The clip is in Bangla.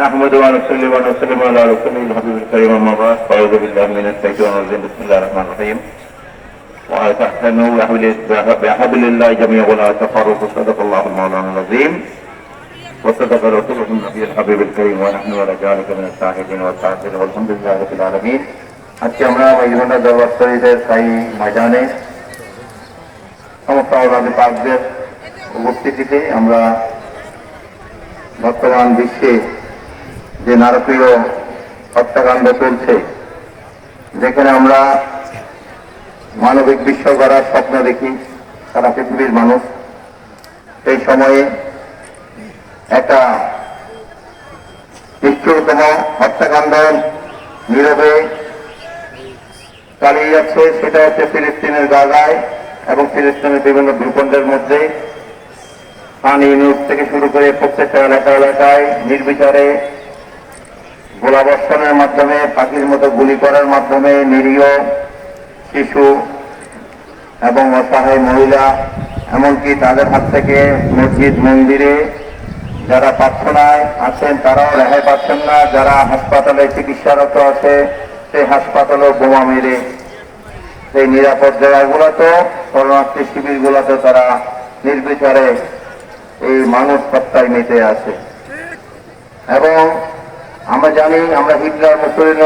نحمد ونصلي ونسلم على رسوله الحبيب الكريم اما بعد فاعوذ بالله من الشيطان الرجيم بسم الله الرحمن الرحيم واعتصموا بحبل- بحبل الله جميعا ولا تفرقوا صدق الله المولانا العظيم وصدق رسوله النبي الحبيب الكريم ونحن على ذلك من الشاهدين والشاكرين والحمد لله رب العالمين আজকে আমরা মহিলা দরবার শরীফের সাই ময়দানে সমস্ত আওলাদ পাকদের উপস্থিতিতে আমরা বর্তমান বিশ্বে যে নারকীয় হত্যাকাণ্ড চলছে, যেখানে আমরা মানবিক বিশ্ব গড়ার স্বপ্ন দেখি, সারা পৃথিবীর মানুষ। সেই সময়ে একটা নিষ্ঠুরতম হত্যাকাণ্ড নীরবে চালিয়ে যাচ্ছে, সেটা হচ্ছে ফিলিস্তিনের গাজায়। এবং ফিলিস্তিনের বিভিন্ন ভূখণ্ডের মধ্যে পানি ইউনিট থেকে শুরু করে প্রত্যেকটা এলাকা এলাকায় নির্বিচারে গোলাবর্ষণের মাধ্যমে, পাখির মতো গুলি করার মাধ্যমে নিরীহ শিশু এবং অসহায় মহিলা, এমনকি তাদের হাত থেকে মসজিদ, মন্দিরে যারা প্রার্থনায় আছেন, তারাও রেহাই পাচ্ছেন না। যারা হাসপাতালে চিকিৎসারত আছে, সেই হাসপাতালেও বোমা মেরে সেই নিরাপদ জায়গাগুলোতে শরণার্থী শিবিরগুলোতে তারা নির্বিচারে এই মানুষ হত্যায় মেতে আছে। এবং আমরা জানি, আমরা হিটলার মুসলিম